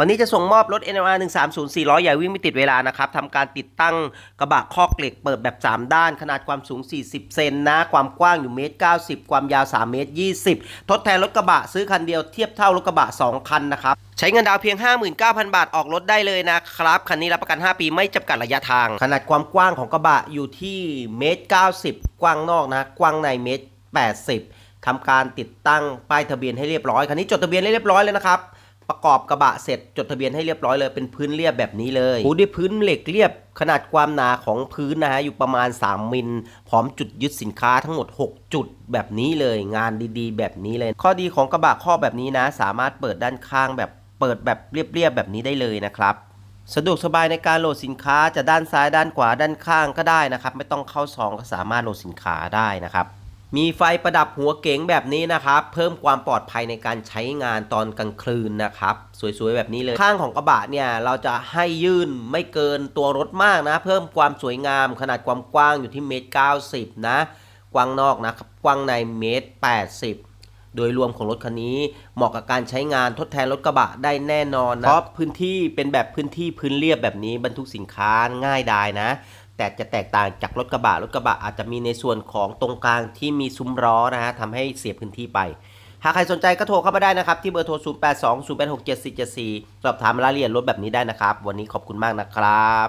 วันนี้จะส่งมอบรถ NLR 130 400ใหญ่วิ่งไม่ติดเวลานะครับทำการติดตั้งกระบะคอกเหล็กเปิดแบบ 3 ด้าน ขนาดความสูง 40 เซนนะ ความกว้างอยู่เมตร 90 ความยาว 3 เมตร 20 ทดแทนรถกระบะซื้อคันเดียวเทียบเท่ารถกระบะ 2 คันนะครับ ใช้เงินดาวเพียง 59,000 บาทออกรถได้เลยนะครับ คันนี้รับประกัน 5 ปีไม่จำกัดระยะทาง ขนาดความกว้างของกระบะอยู่ที่เมตร 90 กว้างนอกนะ กว้างในเมตร 80ทำการติดตั้งป้ายทะเบียนให้เรียบร้อย คันนี้จดทะเบียนให้เรียบร้อยเลยนะครับ ประกอบกระบะเสร็จจดทะเบียนให้เรียบร้อยเลยเป็นพื้นเรียบแบบนี้เลยปูด้วยพื้นเหล็กเรียบขนาดความหนาของพื้นนะฮะอยู่ประมาณ 3 มิลพร้อมจุดยึดสินค้าทั้งหมด 6 จุดแบบนี้เลย งานดีๆ แบบนี้เลย ข้อดีของกระบะข้อแบบนี้นะ สามารถเปิดด้านข้างแบบเปิดแบบเรียบๆแบบนี้ได้เลยนะครับสะดวกสบายในการโหลดสินค้าจะด้านซ้ายด้านขวาด้านข้างก็ได้นะครับ ไม่ต้องเข้าซองก็สามารถโหลดสินค้าได้นะครับ มีไฟประดับหัวเก๋งแบบนี้นะครับ เพิ่มความปลอดภัยในการใช้งานตอนกลางคืนนะครับ สวยๆแบบนี้เลย ข้างของกระบะเนี่ยเราจะให้ยื่นไม่เกินตัวรถมากนะ เพิ่มความสวยงามขนาดความกว้างอยู่ที่เมตรเก้าสิบนะ กว้างนอกนะครับกว้างในเมตรแปดสิบโดยรวมของรถคันนี้ เหมาะกับการใช้งานทดแทนรถกระบะได้แน่นอนนะเพราะพื้นที่เป็นแบบพื้นที่พื้นเรียบแบบนี้บรรทุกสินค้าง่ายดายนะ แต่จะแตกต่างจากรถกระบะรถกระบะอาจจะมีในส่วนของตรงกลางที่มีซุ้มล้อนะฮะทำให้เสียพื้นที่ไป หากใครสนใจก็โทรเข้ามาได้นะครับ ที่เบอร์โทร 0 8 2 0 8 6 7 4 7 4 สอบถามรายละเอียดรถแบบนี้ได้นะครับ วันนี้ขอบคุณมากนะครับ